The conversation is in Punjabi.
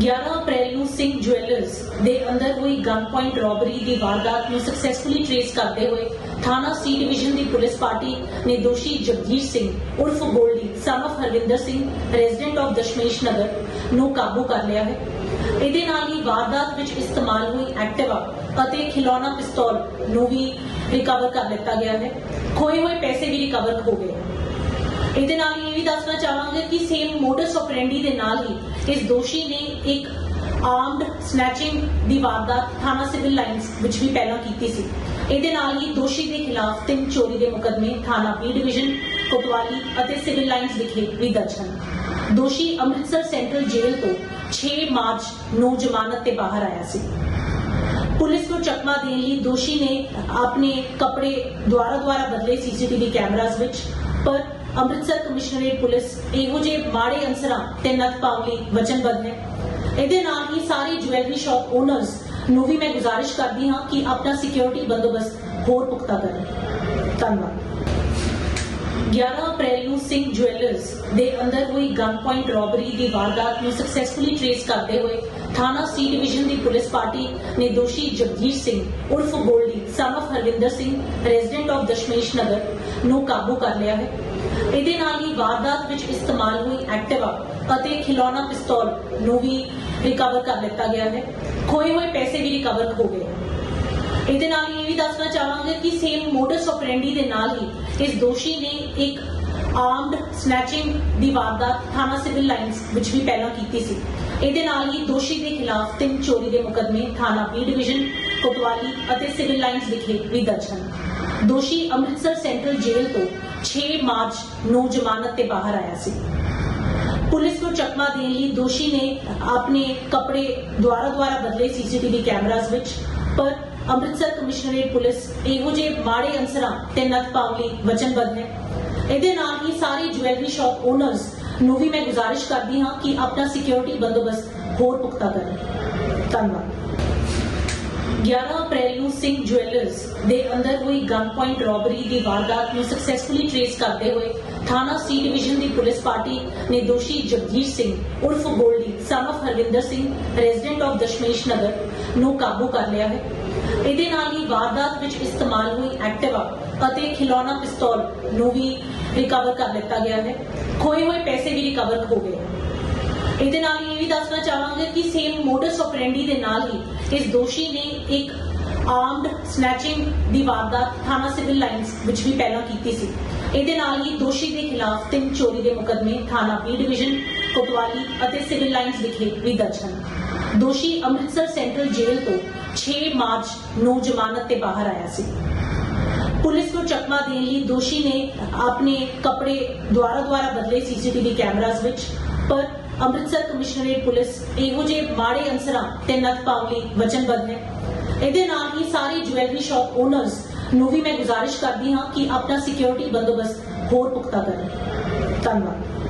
11 ਅਪ੍ਰੈਲ ਨੂੰ ਸਿੰਘ ਜੁਐਲਰਸ ਦੇ ਅੰਦਰ ਹੋਈ ਗਨ ਪੁਆਇੰਟ ਰੋਬਰੀ ਦੀ ਵਾਰਦਾਤ ਨੂੰ ਸਕਸੈਸਫੁਲੀ ਟ੍ਰੇਸ ਕਰਦੇ ਹੋਏ ਥਾਣਾ ਸੀ ਡਿਵੀਜ਼ਨ ਦੀ ਪੁਲਿਸ ਪਾਰਟੀ ਨੇ ਦੋਸ਼ੀ ਜਗਜੀਤ ਸਿੰਘ ਉਰਫ Goldy, son of Harvinder Singh resident of Dashmesh Nagar ਨੂੰ ਕਾਬੂ ਕਰ ਲਿਆ ਹੈ। ਇਹਦੇ ਨਾਲ ਹੀ ਵਾਰਦਾਤ ਵਿੱਚ ਇਸਤੇਮਾਲ ਹੋਈ ਐਕਟਿਵਾ ਅਤੇ ਖਿਲੌਣਾ ਪਿਸਤੌਲ ਨੂੰ ਵੀ ਰਿਕਵਰ ਕਰ ਲਿੱਤਾ ਗਿਆ ਹੈ। ਖੋਏ ਹੋਏ ਪੈਸੇ ਵੀ ਰਿਕਵਰ ਹੋ ਗਏ। ਇਹਦੇ ਨਾਲ ਇਹ ਵੀ ਦੱਸਣਾ ਚਾਹਾਂਗੇ ਕਿ ਸੇਮ ਮੋਡਸ ਆਪਰੈਂਡੀ ਦੇ ਨਾਲ ਹੀ ਇਸ ਦੋਸ਼ੀ ਨੇ ਇੱਕ ਆਰਮਡ ਸਨੈਚਿੰਗ ਦੀ ਵਾਰਦਾਤ ਥਾਣਾ ਸਿਵਲ ਲਾਈਨਸ ਵਿੱਚ ਵੀ ਪਹਿਲਾਂ ਕੀਤੀ ਸੀ। ਇਹਦੇ ਨਾਲ ਹੀ ਦੋਸ਼ੀ ਦੇ ਖਿਲਾਫ ਤਿੰਨ ਚੋਰੀ ਦੇ ਮੁਕੱਦਮੇ ਥਾਣਾ ਬੀ ਡਿਵੀਜ਼ਨ ਕੋਤਵਾਲੀ ਅਤੇ ਸਿਵਲ ਲਾਈਨਸ ਵਿਖੇ ਵੀ ਦਰਜ ਹਨ। ਦੋਸ਼ੀ ਅੰਮ੍ਰਿਤਸਰ ਸੈਂਟਰਲ ਜੇਲ੍ਹ ਤੋਂ 6 ਮਾਰਚ ਨੂੰ ਜ਼ਮਾਨਤ ਤੇ ਬਾਹਰ ਆਇਆ ਸੀ। ਪੁਲਿਸ ਨੂੰ ਚਕਮਾ ਦੇਣ ਲਈ ਦੋਸ਼ੀ ਨੇ ਆਪਣੇ ਕੱਪੜੇ ਦੁਆਰਾ ਦੁਆਰਾ ਬਦਲੇ ਸੀਸੀਟੀਵੀ ਕੈਮਰਾਜ਼ ਵਿੱਚ, ਪਰ ਅੰਮ੍ਰਿਤਸਰ ਕਮਿਸ਼ਨਰੇਟ ਪੁਲਿਸ ਇਹੋ ਜਿਹੇ ਮਾੜੇ ਅਨਸਰਾਂ ਤੇ ਨੱਥ ਪਾਉਣ ਲਈ ਵਚਨਬੱਧ ਹੈ। ਇਹਦੇ ਨਾਲ ਹੀ ਸਾਰੇ ਜੁਐਲਰੀ ਸ਼ਾਪ ਓਨਰਸ ਨੂੰ ਵੀ ਮੈਂ ਗੁਜ਼ਾਰਿਸ਼ ਕਰਦੀ ਹਾਂ ਕਿ ਆਪਣਾ ਸਿਕਿਉਰਿਟੀ ਬੰਦੋਬਸਤ ਹੋਰ ਪੁਖਤਾ ਕਰਨ ਧੰਨਵਾਦ। 11 ਅਪ੍ਰੈਲ ਨੂੰ ਸਿੰਘ ਜੁਐਲਰਸ ਦੇ ਅੰਦਰ ਹੋਈ ਗਨ ਪੁਆਇੰਟ ਰੋਬਰੀ ਦੀ ਵਾਰਦਾਤ ਨੂੰ ਸਕਸੈਸਫੁਲੀ ਟ੍ਰੇਸ ਕਰਦੇ ਹੋਏ ਥਾਣਾ ਸੀ ਡਿਵੀਜ਼ਨ ਦੀ ਪੁਲਿਸ ਪਾਰਟੀ ਨੇ ਦੋਸ਼ੀ ਜਗਜੀਤ ਸਿੰਘ ਉਰਫ Goldy son of Harvinder Singh resident of Dashmesh Nagar ਨੂੰ ਕਾਬੂ ਕਰ ਲਿਆ ਹੈ। ਇਹਦੇ ਨਾਲ ਹੀ ਵਾਰਦਾਤ ਵਿੱਚ ਇਸਤੇਮਾਲ ਹੋਈ ਐਕਟਿਵਾ ਅਤੇ ਖਿਲੌਣਾ ਪਿਸਤੌਲ ਨੂੰ ਵੀ ਰਿਕਵਰ ਕਰ ਲਿੱਤਾ ਗਿਆ ਹੈ। ਖੋਏ ਹੋਏ ਪੈਸੇ ਵੀ ਰਿਕਵਰ ਹੋ ਗਏ। ਇਹਦੇ ਨਾਲ ਇਹ ਵੀ ਦੱਸਣਾ ਚਾਹਾਂਗੇ ਕਿ ਸੇਮ ਮੋਡਸ ਆਪਰੈਂਡੀ ਦੇ ਨਾਲ ਹੀ ਇਸ ਦੋਸ਼ੀ ਨੇ ਇੱਕ ਆਰਮਡ ਸਨੈਚਿੰਗ ਦੀ ਵਾਰਦਾਤ ਥਾਣਾ ਸਿਵਲ ਲਾਈਨਸ ਵਿੱਚ ਵੀ ਪਹਿਲਾਂ ਕੀਤੀ ਸੀ। ਇਹਦੇ ਨਾਲ ਹੀ ਦੋਸ਼ੀ ਦੇ ਖਿਲਾਫ ਤਿੰਨ ਚੋਰੀ ਦੇ ਮੁਕੱਦਮੇ ਥਾਣਾ ਬੀ ਡਿਵੀਜ਼ਨ ਕੋਤਵਾਲੀ ਅਤੇ ਸਿਵਲ ਲਾਈਨਸ ਵਿਖੇ ਵੀ ਦਰਜ ਹਨ। ਦੋਸ਼ੀ ਅੰਮ੍ਰਿਤਸਰ ਸੈਂਟਰਲ ਜੇਲ੍ਹ ਤੋਂ 6 ਮਾਰਚ ਨੂੰ ਜ਼ਮਾਨਤ ਤੇ ਬਾਹਰ ਆਇਆ ਸੀ। ਪੁਲਿਸ ਨੂੰ ਚਕਮਾ ਦੇਣ ਲਈ ਦੋਸ਼ੀ ਨੇ ਆਪਣੇ ਕੱਪੜੇ ਦੁਆਰਾ ਦੁਆਰਾ ਬਦਲੇ ਸੀਸੀਟੀਵੀ ਕੈਮਰਾਜ਼ ਵਿੱਚ, ਪਰ ਅੰਮ੍ਰਿਤਸਰ ਕਮਿਸ਼ਨਰੇਟ ਪੁਲਿਸ ਇਹੋ ਜਿਹੇ ਮਾੜੇ ਅੰਸਰਾਂ ਤੇ ਨੱਥ ਪਾਉਣ ਲਈ ਵਚਨਬੱਧ ਹੈ। ਇਹਦੇ ਨਾਲ ਹੀ ਸਾਰੇ ਜਵੈਲਰੀ ਸ਼ਾਪ ਓਨਰਸ ਨੂੰ ਵੀ ਮੈਂ ਗੁਜ਼ਾਰਿਸ਼ ਕਰਦੀ ਹਾਂ ਕਿ ਆਪਣਾ ਸਿਕਿਉਰਿਟੀ ਬੰਦੋਬਸਤ ਹੋਰ ਪੁਖਤਾ ਕਰਨ ਧੰਨਵਾਦ। 11 ਅਪ੍ਰੈਲ ਨੂੰ ਸਿੰਘ ਜੁਐਲਰਸ ਦੇ ਅੰਦਰ ਹੋਈ ਗਨ ਪੁਆਇੰਟ ਰੋਬਰੀ ਦੀ ਵਾਰਦਾਤ ਨੂੰ ਸਕਸੈਸਫੁਲੀ ਟ੍ਰੇਸ ਕਰਦੇ ਹੋਏ ਥਾਣਾ ਸੀ ਡਿਵੀਜ਼ਨ ਦੀ ਪੁਲਿਸ ਪਾਰਟੀ ਨੇ ਦੋਸ਼ੀ ਜਗਜੀਤ ਸਿੰਘ, ਉਰਫ Goldy son Harvinder Singh resident of Dashmesh Nagar ਨੂੰ ਕਾਬੂ ਕਰ ਲਿਆ ਹੈ। ਇਹਦੇ ਨਾਲ ਹੀ ਵਾਰਦਾਤ ਵਿੱਚ ਇਸਤੇਮਾਲ ਹੋਈ ਐਕਟਿਵਾ ਅਤੇ ਖਿਲੌਣਾ ਪਿਸਤੌਲ ਨੂੰ ਵੀ ਰਿਕਵਰ ਕਰ ਲਿੱਤਾ ਗਿਆ ਹੈ। ਖੋਏ ਹੋਏ ਪੈਸੇ ਵੀ ਰਿਕਵਰ ਹੋ ਗਏ। ਇਹਦੇ ਨਾਲ ਇਹ ਵੀ ਦੱਸਣਾ ਚਾਹਾਂਗੇ ਕਿ ਸੇਮ ਮੋਡਸ ਆਪਰੈਂਡੀ ਦੇ ਨਾਲ ਹੀ ਇਸ ਦੋਸ਼ੀ ਨੇ ਇੱਕ ਆਰਮਡ ਸਨੈਚਿੰਗ ਦੀ ਵਾਰਦਾਤ ਥਾਣਾ ਸਿਵਲ ਲਾਈਨਸ ਵਿੱਚ ਵੀ ਪਹਿਲਾਂ ਕੀਤੀ ਸੀ। ਇਹਦੇ ਨਾਲ ਹੀ ਦੋਸ਼ੀ ਦੇ ਖਿਲਾਫ ਤਿੰਨ ਚੋਰੀ ਦੇ ਮੁਕੱਦਮੇ ਥਾਣਾ ਬੀ ਡਿਵੀਜ਼ਨ ਕੋਤਵਾਲੀ ਅਤੇ ਸਿਵਲ ਲਾਈਨਸ ਵਿਖੇ ਵੀ ਦਰਜ ਹਨ। ਦੋਸ਼ੀ ਅੰਮ੍ਰਿਤਸਰ ਸੈਂਟਰਲ ਜੇਲ੍ਹ ਤੋਂ 6 ਮਾਰਚ ਨੂੰ ਜ਼ਮਾਨਤ ਤੇ ਬਾਹਰ ਆਇਆ ਸੀ। ਪੁਲਿਸ ਨੂੰ ਚਕਮਾ ਦੇਣ ਲਈ ਦੋਸ਼ੀ ਨੇ ਆਪਣੇ ਕੱਪੜੇ ਦੁਆਰਾ ਦੁਆਰਾ ਬਦਲੇ ਸੀਸੀਟੀਵੀ ਕੈਮਰਾਜ਼ ਵਿੱਚ, ਪਰ ਅੰਮ੍ਰਿਤਸਰ ਕਮਿਸ਼ਨਰੇਟ ਪੁਲਿਸ ਇਹੋ ਜਿਹੇ ਮਾੜੇ ਅਨਸਰਾਂ ਤੇ ਨੱਥ ਪਾਉਣ ਲਈ ਵਚਨਬੱਧ ਹੈ। ਇਹਦੇ ਨਾਲ ਹੀ ਸਾਰੇ ਜੁਐਲਰੀ ਸ਼ਾਪ ਓਨਰਸ ਨੂੰ ਵੀ ਮੈਂ ਗੁਜ਼ਾਰਿਸ਼ ਕਰਦੀ ਹਾਂ ਕਿ ਆਪਣਾ ਸਿਕਿਉਰਿਟੀ ਬੰਦੋਬਸਤ ਹੋਰ ਪੁਖਤਾ ਕਰਨ ਧੰਨਵਾਦ।